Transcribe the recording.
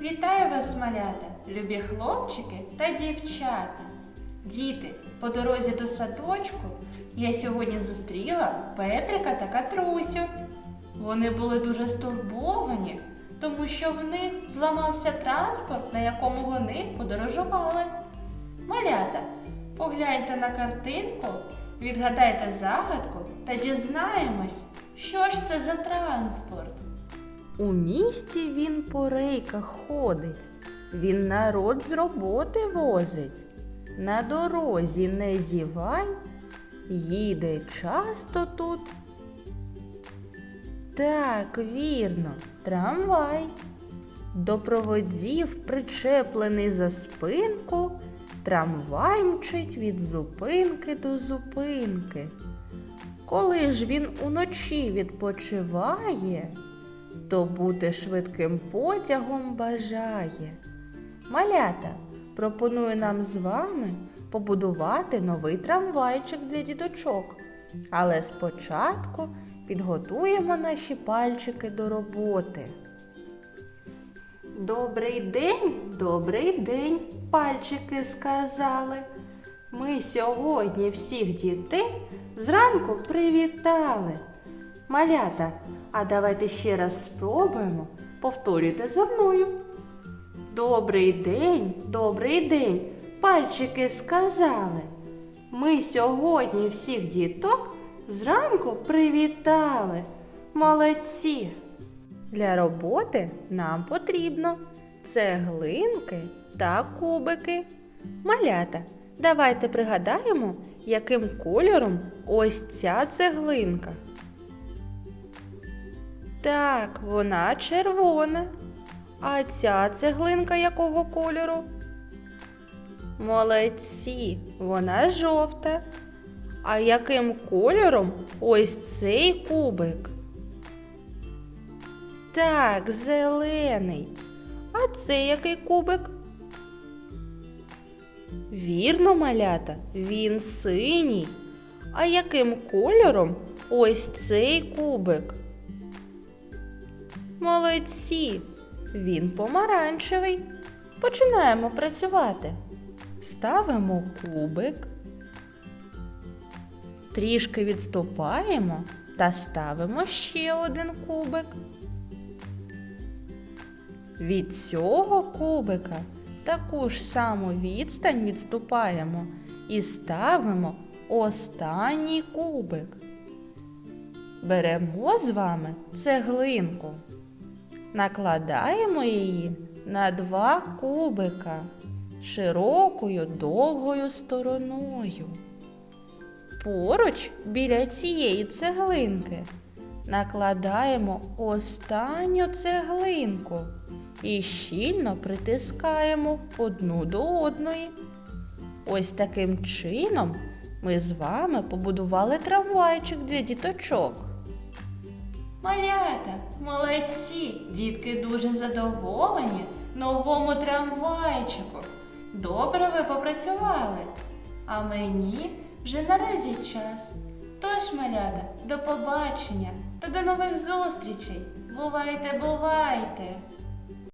Вітаю вас, малята, любі хлопчики та дівчата. Діти, по дорозі до садочку я сьогодні зустріла Петрика та Катрусю. Вони були дуже стурбовані, тому що в них зламався транспорт, на якому вони подорожували. Малята, погляньте на картинку, відгадайте загадку та дізнаємось, що ж це за транспорт. У місті він по рейках ходить, він народ з роботи возить. На дорозі не зівай, їде часто тут. Так, вірно, трамвай. До проводів причеплений за спинку, трамвай мчить від зупинки до зупинки. Коли ж він уночі відпочиває, то бути швидким потягом бажає. Малята пропоную нам з вами побудувати новий трамвайчик для діточок. Але спочатку підготуємо наші пальчики до роботи. Добрий день, добрий день, пальчики сказали. Ми сьогодні всіх дітей зранку привітали. Малята, а давайте ще раз спробуємо. Повторюйте за мною. Добрий день, добрий день, пальчики сказали. Ми сьогодні всіх діток зранку привітали. Молодці! Для роботи нам потрібно цеглинки та кубики. Малята, давайте пригадаємо, яким кольором ось ця цеглинка. Так, вона червона. А ця цеглинка якого кольору? Молодці, вона жовта. А яким кольором ось цей кубик? Так, зелений. А це який кубик? Вірно, малята, він синій. А яким кольором ось цей кубик? Молодці, він помаранчевий. Починаємо працювати. Ставимо кубик, трішки відступаємо та ставимо ще один кубик. Від цього кубика таку ж саму відстань відступаємо і ставимо останній кубик. Беремо з вами цеглинку, накладаємо її на два кубика широкою довгою стороною. Поруч біля цієї цеглинки накладаємо останню цеглинку і щільно притискаємо одну до одної. Ось таким чином ми з вами побудували трамвайчик для діточок. Малята, молодці! Дітки дуже задоволені новому трамвайчику. Добре ви попрацювали. А мені вже наразі час. Тож, малята, до побачення та до нових зустрічей. Бувайте, бувайте!